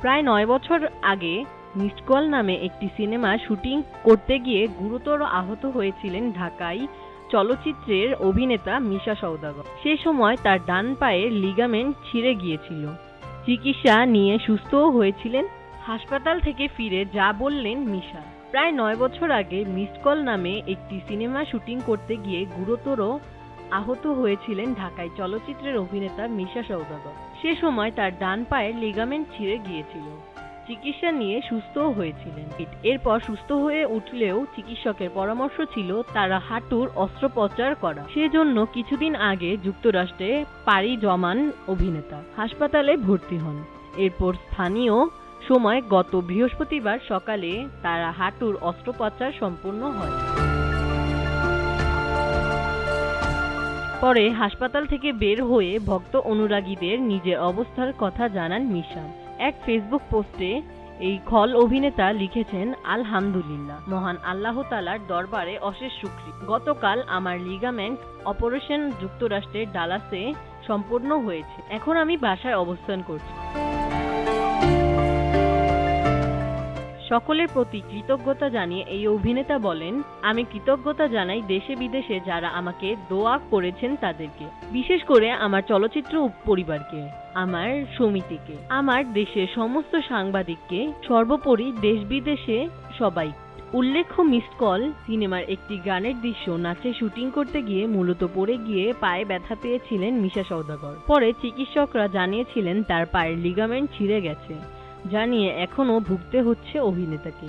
প্রায় নয় বছর আগে মিসড কল নামে একটি সিনেমা শুটিং করতে গিয়ে গুরুতর আহত হয়েছিলেন ঢাকাই চলচ্চিত্রের অভিনেতা মিশা সৌদাগর সে সময় তার ডান পায়ের লিগামেন্ট ছিঁড়ে গিয়েছিল। চিকিৎসা নিয়ে সুস্থও হয়েছিলেন। হাসপাতাল থেকে ফিরে যা বললেন মিশা। প্রায় নয় বছর আগে মিসড কল নামে একটি সিনেমা শুটিং করতে গিয়ে গুরুতর আহত হয়েছিলেন ঢাকায় চলচ্চিত্রের অভিনেতা মিশা সওদাগর। সে সময় তার ডান পায়ের লিগামেন্ট ছিঁড়ে গিয়েছিল। চিকিৎসা নিয়ে সুস্থও হয়েছিলেন। এরপর সুস্থ হয়ে উঠলেও চিকিৎসকের পরামর্শ ছিল তারা হাঁটুর অস্ত্রোপচার করা। সেজন্য কিছুদিন আগে যুক্তরাষ্ট্রে পাড়ি জমান অভিনেতা। হাসপাতালে ভর্তি হন। এরপর স্থানীয় সময় গত বৃহস্পতিবার সকালে তারা হাঁটুর অস্ত্রোপচার সম্পূর্ণ হয়। পরে হাসপাতাল থেকে বের হয়ে ভক্ত অনুরাগীদের নিজের অবস্থার কথা জানান মিশা। এক ফেসবুক পোস্টে এই খল অভিনেতা লিখেছেন, আলহামদুলিল্লাহ, মহান আল্লাহ তালার দরবারে অশেষ শুক্রি। গতকাল আমার লিগামেন্ট অপারেশন যুক্তরাষ্ট্রের ডালাসে সম্পূর্ণ হয়েছে। এখন আমি বাসায় অবস্থান করছি। সকলের প্রতি কৃতজ্ঞতা জানিয়ে এই অভিনেতা বলেন, আমি কৃতজ্ঞতা জানাই দেশে বিদেশে যারা আমাকে দোয়া করেছেন তাদেরকে, বিশেষ করে আমার চলচ্চিত্র পরিবারকে, আমার সমিতিকে, আমার দেশের সমস্ত সাংবাদিককে, সর্বোপরি দেশ বিদেশে সবাই। উল্লেখ্য, মিসড কল সিনেমার একটি গানের দৃশ্য নাচে শুটিং করতে গিয়ে মূলত পড়ে গিয়ে পায়ে ব্যথা পেয়েছিলেন মিশা সৌদাগর পরে চিকিৎসকরা জানিয়েছিলেন, তার পায়ের লিগামেন্ট ছিঁড়ে গেছে। যা নিয়ে এখনও ভুগতে হচ্ছে অভিনেতাকে।